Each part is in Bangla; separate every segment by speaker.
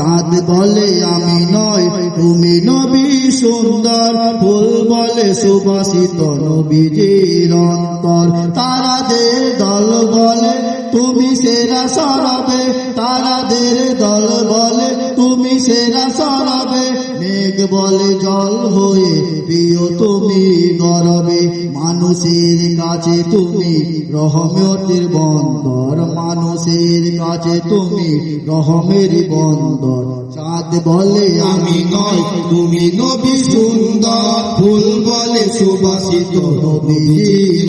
Speaker 1: চাঁদ বলে আমি নয়, তুমি নবী সুন্দর। ফুল বলে সুবাসিত নবীজির অন্তর। তারাদের দল বলে তুমি সেরা সরবে। তারাদের দল বলে তুমি সেরা সরবে। মেঘ বলে জল হয়ে প্রিয় তুমি গরবে, মানুষের কাছে তুমি রহমতের বন্দর, মানুষের কাছে তুমি রহমের বন্দর। চাঁদ বলে আমি নয়, তুমি নবী সুন্দর, ফুল বলে সুবাসিত নবীর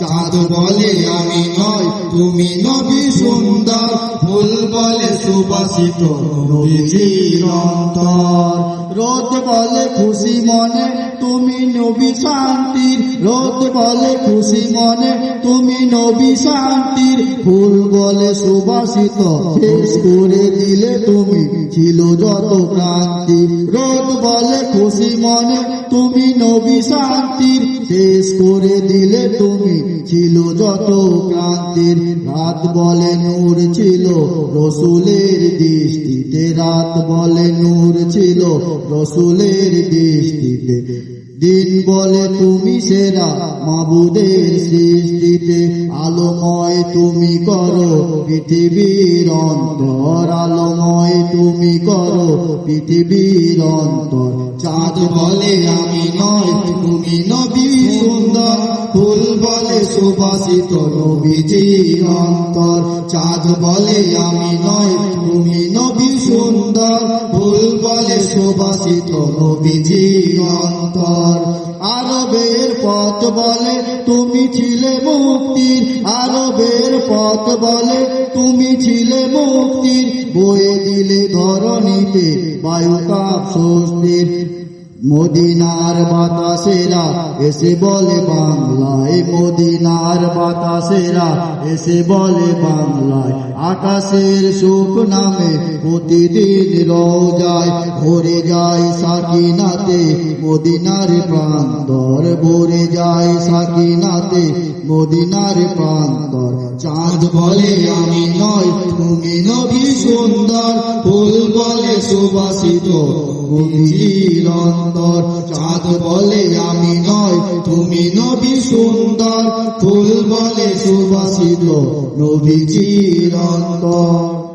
Speaker 1: চাঁদ বলে আমি নয়, তুমি নবী সুন্দর, ফুল বলে সুবাসিত নবীর রোদ বলে খুশি মনে, তুমি নবী শান্তির। রোদ বলে খুশি মনে, তুমি নবী শান্তির। ফুল বলে সুবাসিত শেষ করে দিলে তুমি ছিল যত ক্রান্তি। রোদ বলে খুশি মনে, তুমি নবী শান্তির। শেষ করে দিলে তুমি ছিল যত ক্রান্তির। রাত বলে নূর ছিল রসুলের দৃষ্টিতে রাত বলে নূর ছিল রসুলের দৃষ্টিতে। দিন বলে তুমি সেরা মাবুদের সৃষ্টিতে। আলোময় তুমি করো পৃথিবীর অন্তর। আলোময় তুমি করো পৃথিবীর অন্তর। চাঁদ বলে আমি নয়, তুমি নবী ফুল বলে সুবাসিত নবীজির অন্তর। চাঁদ বলে আমি নয়, তুমি নবী সুন্দর। ফুল বলে সুবাসিত নবীজির অন্তর। আরবের পথ বলে তুমি ছিলে মুক্তির। আরবের পথ বলে তুমি ছিলে মুক্তির। বয়ে দিলে ধরণীতে বায়ু কাপ স্বস্তির। মদিনার বাতাসেরা, এসে বলে বাংলায় মদিনার বাতাসেরা, এসে বলে বাংলায় আকাশের সুখ নামে প্রতিদিন রোজায় ভরে যায় সাকিনাতে, মদিনার প্রান্তর ভরে যায় সাকিনাতে, মদিনার প্রান্তর। চাঁদ বলে, আমি নয়, তুমি নবী সুন্দর সুবাসিত চিরন্তর চাঁদ বলে আমি নয় তুমি নবী সুন্দর। ফুল বলে সুবাসিত নবীজির অন্তর